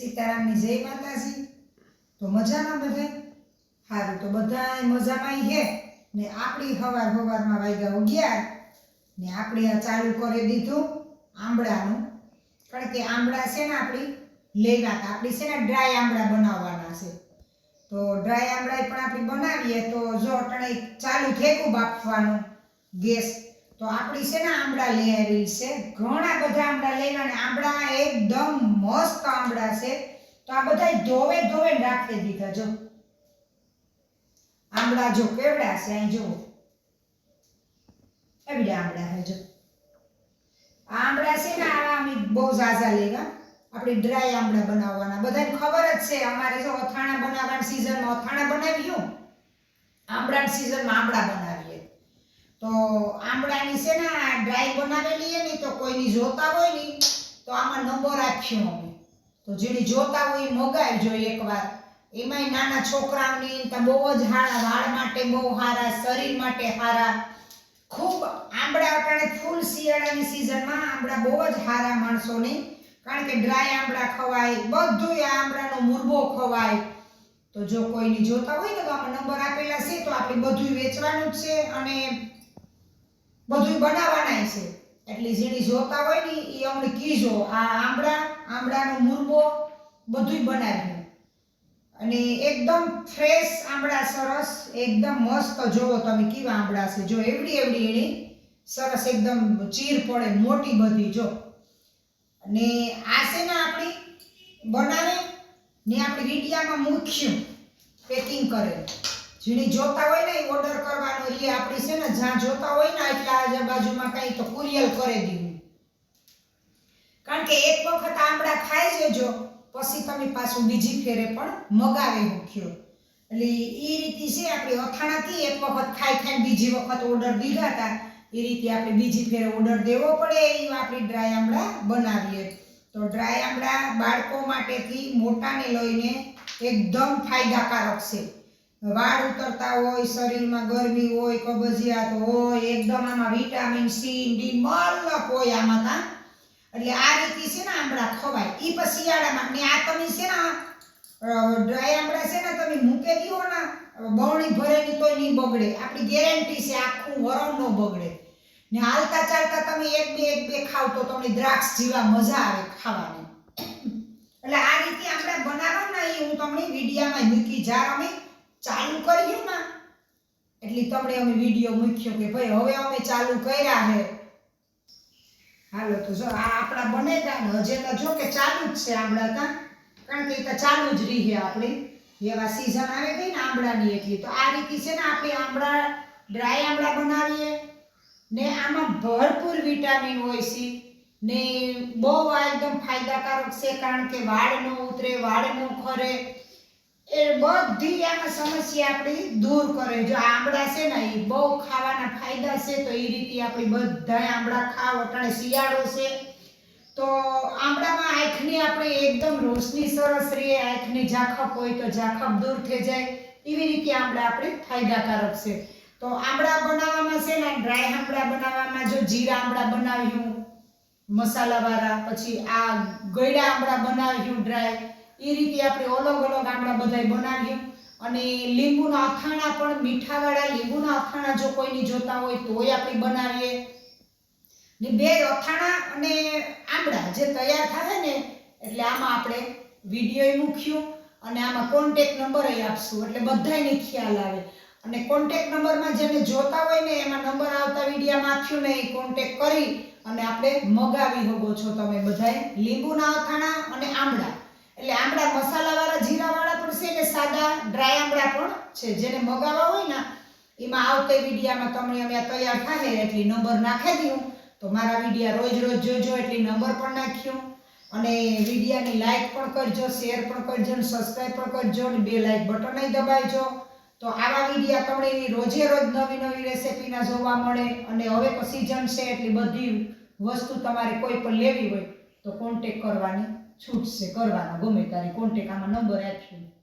સીતારામની જય માતાજી. તો મજામાં બધા? સારું તો બધા મજામાં હે? ને આપણી હવાર હવારમાં વાગ્યા અગિયાર ને આપણે આ ચાલુ કરી દીધું આંબળાનું. કારણ કે આંબળા છે ને આપણી લેવા આપણી છે ને ડ્રાય આંબળા બનાવવાના છે. તો ડ્રાય આંબળા પણ આપણે બનાવીએ તો જો અટણે ચાલુ થેકું બાફવાનું ગેસ તો આપણી છે ને આંબળા લઈ આવેલી છે. ઘણા બધા આંબળા લેવા ને આંબળા એકદમ મસ્ત આંબળા છે. તો આ બધા ધોવે ધોવે રાખી દીધા જો. આંબળા જો કેવડા છે અહીં જુઓ. એવડા આંબળા હે જો. આંબળા છે ને આવા અમે બહુ ઝાઝા લેવા. આપણે ડ્રાય આંબળા બનાવવાના. બધાને ખબર જ છે અમારે જો અથાણા બનાવવાની સિઝનમાં અથાણા બનાવ્યું. આંબળાની સિઝનમાં આંબળા બનાવીએ તો આંબળાની છે ને, આ ડ્રાય બનાવેલી છે ને તો કોઈની જોતા હોય ને, તો આમાં નંબર આપ્યો અમે. તો જેની જોતા હોય એ મગાવજો એકવાર. એમાંય નાના છોકરાઓની બહુ જ હારા, વાળ માટે બહુ સારા શરીર માટે હારા. ખૂબ આંબળા આપણે ફૂલ શિયાળાની સિઝનમાં આંબળા બહુ જ સારા માણસોને કારણ કે ડ્રાય આંબળા ખવાય બધું આંબળાનો મુરબો ખવાય. તો જો કોઈની જોતા હોય ને, તો આમાં નંબર આપેલા છે, તો આપણે બધું વેચવાનું જ છે અને બધું બનાવવાના છે. એટલે જેની જોતા હોય ને એ અમને કીજો, આ આંબળા આંબળાનો મુરબો બધું બનાવ્યું અને એકદમ ફ્રેશ આંબળા સરસ, એકદમ મસ્ત જોવો તમે કેવા આંબળા છે, જો એવડી એવડી એની, સરસ એકદમ ચીર પડે, મોટી બધી જો. અને આ છે ને આપણી બનાવે ને આપણે વીડિયામાં મૂક્યું પેકિંગ કરે. જેની જોતા હોય ને એ ઓર્ડર કરવાનો, એ આપણી છે ને, જ્યાં જોતા હોય ને એટલે આજુબાજુમાં કંઈ તો કુરિયર કરી દીધું કારણ કે એક વખત આંબળા ખાઈ જજો પછી તમે પાછું બીજી ફેરે પણ મગાવી મૂક્યો. એટલે એ રીતે છે, આપણે અથાણાથી એક વખત ખાઈ ખાઈને બીજી વખત ઓર્ડર દીધા હતા, એ રીતે આપણે બીજી ફેરે ઓર્ડર દેવો પડે એ આપણે ડ્રાય આમળા બનાવીએ. તો ડ્રાય આમળા બાળકો માટેથી મોટાને લઈને એકદમ ફાયદાકારક છે. વાળ ઉતરતા હોય, શરીરમાં ગરમી હોય, કબજિયાત હોય, એકદમ આમાં વિટામિન સી ડી મલક હોય આમાં તા એટલે આ રીતે છે ને આમળા ખવાય. એ પછી શિયાળામાં, ને આ તમે છે ને ડ્રાય આમળા છે ને તમે મૂકે દીઓ ને બવણી ભરેલી તોય નહીં બગડે. આપણી ગેરંટી છે આખું વરણ ન બગડે. ને હાલતા ચાલતા તમે એક બે એક બે ખાવ તો તમને દ્રાક્ષ જેવા મજા આવે ખાવાની. એટલે આ રીતે આપણે બનાવવાના એ હું તમને વિડીયામાં મૂકી જા અમે ચાલુ કર્યું ને એટલે તમને અમે વીડિયો મૂક્યો કે ભાઈ હવે અમે ચાલુ કર્યા હે. હાલો તો જો, આ આપણા બને ત્યાં હજે તો જો કે ચાલુ જ છે આંબળા તા. કારણ કે તો ચાલુ જ રહી આપણી. એવા સીઝન આવે ગઈ ને આંબળાની એટલી. તો આ રીતે છે ને આપણે આંબળા ડ્રાય આંબળા બનાવીએ. ને આમાં ભરપૂર વિટામિન હોય છે. ને બહુ એકદમ ફાયદાકારક છે. કારણ કે વાળ ન ઉતરે, વાળ ન ખરે. એ બધી આમાં સમસ્યા આપણી દૂર કરે. જો આમળા છે ને, એ બહુ ખાવાના ફાયદા છે, તો એ રીતે આપણે બધા આંબળા ખાવ. અટાણે શિયાળો છે, તો આંબળામાં આંખની આપણે એકદમ રોશની સરસ રહે. આંખની ઝાખપ હોય તો ઝાખપ દૂર થઈ જાય. એવી રીતે આંબળા આપણે ફાયદાકારક છે. તો આંબળા બનાવવામાં છે ને, ડ્રાય આંબળા બનાવવામાં જો જીરા આંબળા બનાવ્યું, મસાલાવાળા, પછી આ ગળ્યા આંબળા બનાવ્યું ડ્રાય એ રીતે આપણે અલગ અલગ આંબળા બધાય બનાવીએ. અને લીંબુના અથાણા પણ, મીઠાવાળા લીંબુના અથાણા જો કોઈની જોતા હોય તોય આપણે બનાવીએ. ને બે અથાણા અને આંબળા જે તૈયાર થાય ને, એટલે આમાં આપણે વીડિયો મૂક્યું અને આમાં કોન્ટેક નંબર આપશું. એટલે બધાને ખ્યાલ આવે. અને કોન્ટેક નંબરમાં જેને જોતા હોય ને, એમાં નંબર આવતા વિડીયામાં આપ્યું ને એ કોન્ટેક કરી અને આપણે મગાવી શકો છો તમે બધાએ લીંબુના અથાણા અને આંબળા. એટલે આંબળા મસાલાવાળા જીરાવાળા પણ છે ને સાદા ડ્રાય આંબળા પણ છે. જેને મગાવવા હોય ને, એમાં આવતા વિડીયામાં તમને અમે તૈયાર થાય એટલી નંબર નાખી દઉં. તો મારા વિડીયા રોજ રોજ જોજો, એટલી નંબર પણ નાખ્યો. અને વિડીયાની લાઇક પણ કરજો શેર પણ કરજો, અને સબસ્ક્રાઈબ પણ કરજો, અને બે લાઇક બટન દબાવજો. તો આવા વિડીયા તમને રોજે રોજ નવી નવી રેસેપીના જોવા મળે. અને હવે તો સિઝન છે, એટલી બધી વસ્તુ તમારે કોઈ પણ લેવી હોય તો કોન્ટેક કરવાની. છૂટ છે કરવાનો. ગમે તારી કોન્ટેક આમાં નંબર આપ્યો